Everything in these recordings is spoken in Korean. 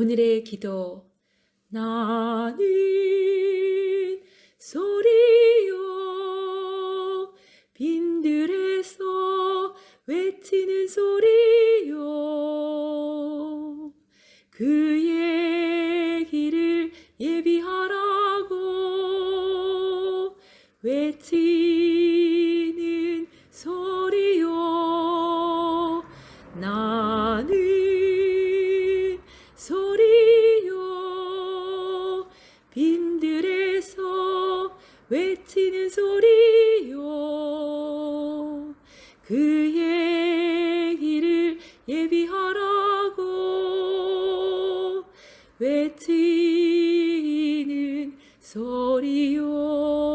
오늘의 기도. 나는 소리요 빈들에서 외치는 소리요 그의 길을 예비하라고 외치 소리요. 빈들에서 외치는 소리요. 그의 길을 예비하라고 외치는 소리요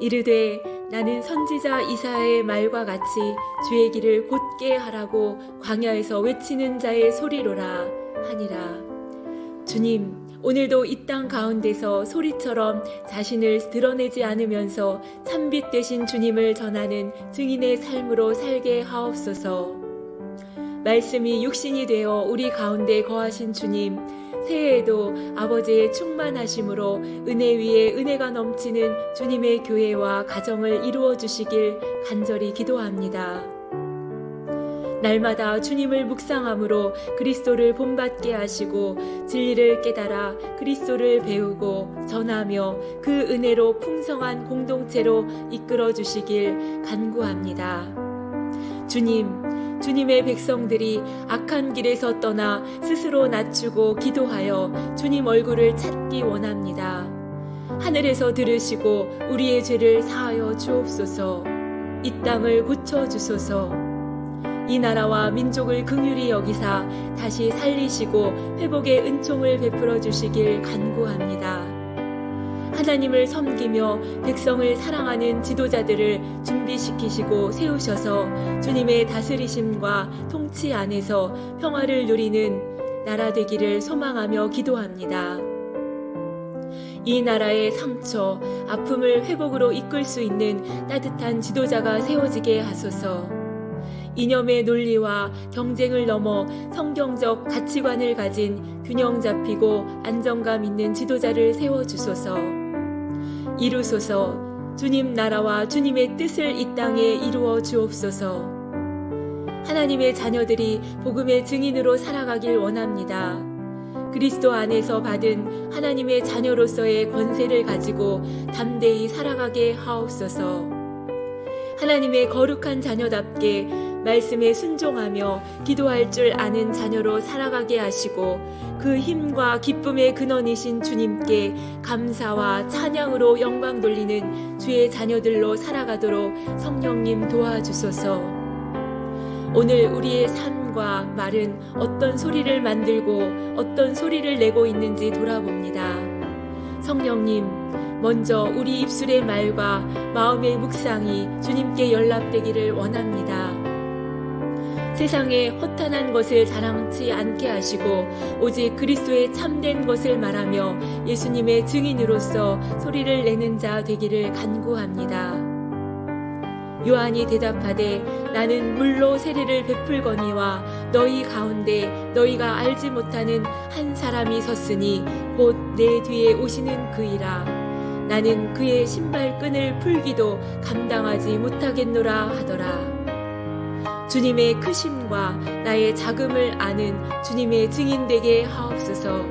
이르되 나는 선지자 이사야의 말과 같이 주의 길을 곧게 하라고 광야에서 외치는 자의 소리로라 하니라. 주님 오늘도 이 땅 가운데서 소리처럼 자신을 드러내지 않으면서 참빛 되신 주님을 전하는 증인의 삶으로 살게 하옵소서. 말씀이 육신이 되어 우리 가운데 거하신 주님 새해에도 아버지의 충만하심으로 은혜 위에 은혜가 넘치는 주님의 교회와 가정을 이루어 주시길 간절히 기도합니다. 날마다 주님을 묵상함으로 그리스도를 본받게 하시고 진리를 깨달아 그리스도를 배우고 전하며 그 은혜로 풍성한 공동체로 이끌어 주시길 간구합니다. 주님, 주님의 백성들이 악한 길에서 떠나 스스로 낮추고 기도하여 주님 얼굴을 찾기 원합니다. 하늘에서 들으시고 우리의 죄를 사하여 주옵소서. 이 땅을 고쳐 주소서. 이 나라와 민족을 긍휼히 여기사 다시 살리시고 회복의 은총을 베풀어 주시길 간구합니다. 하나님을 섬기며 백성을 사랑하는 지도자들을 준비시키시고 세우셔서 주님의 다스리심과 통치 안에서 평화를 누리는 나라 되기를 소망하며 기도합니다. 이 나라의 상처, 아픔을 회복으로 이끌 수 있는 따뜻한 지도자가 세워지게 하소서. 이념의 논리와 경쟁을 넘어 성경적 가치관을 가진 균형 잡히고 안정감 있는 지도자를 세워주소서. 이루소서 주님 나라와 주님의 뜻을 이 땅에 이루어 주옵소서. 하나님의 자녀들이 복음의 증인으로 살아가길 원합니다. 그리스도 안에서 받은 하나님의 자녀로서의 권세를 가지고 담대히 살아가게 하옵소서. 하나님의 거룩한 자녀답게 말씀에 순종하며 기도할 줄 아는 자녀로 살아가게 하시고 그 힘과 기쁨의 근원이신 주님께 감사와 찬양으로 영광 돌리는 주의 자녀들로 살아가도록 성령님 도와주소서. 오늘 우리의 삶과 말은 어떤 소리를 만들고 어떤 소리를 내고 있는지 돌아봅니다. 성령님, 먼저 우리 입술의 말과 마음의 묵상이 주님께 연락되기를 원합니다. 세상에 허탄한 것을 자랑치 않게 하시고 오직 그리스도의 참된 것을 말하며 예수님의 증인으로서 소리를 내는 자 되기를 간구합니다. 요한이 대답하되 나는 물로 세례를 베풀거니와 너희 가운데 너희가 알지 못하는 한 사람이 섰으니 곧 내 뒤에 오시는 그이라 나는 그의 신발끈을 풀기도 감당하지 못하겠노라 하더라 주님의 크심과 나의 작음을 아는 주님의 증인 되게 하옵소서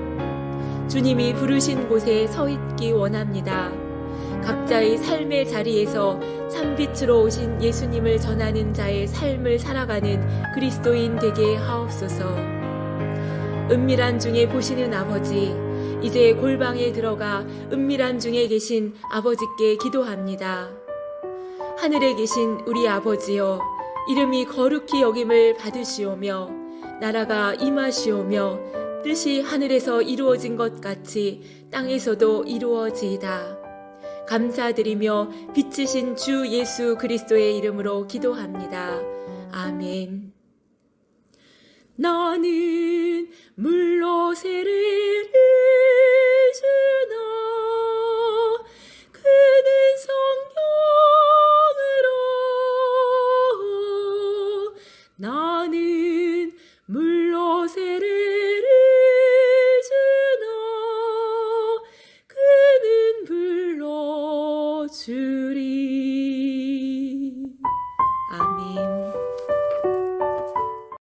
주님이 부르신 곳에 서 있기 원합니다. 각자의 삶의 자리에서 참빛으로 오신 예수님을 전하는 자의 삶을 살아가는 그리스도인 되게 하옵소서. 은밀한 중에 보시는 아버지, 이제 골방에 들어가 은밀한 중에 계신 아버지께 기도합니다. 하늘에 계신 우리 아버지여, 이름이 거룩히 여김을 받으시오며, 나라가 임하시오며, 뜻이 하늘에서 이루어진 것 같이 땅에서도 이루어지이다. 감사드리며 빛이신 주 예수 그리스도의 이름으로 기도합니다. 아멘. 나는 물로 세례를 to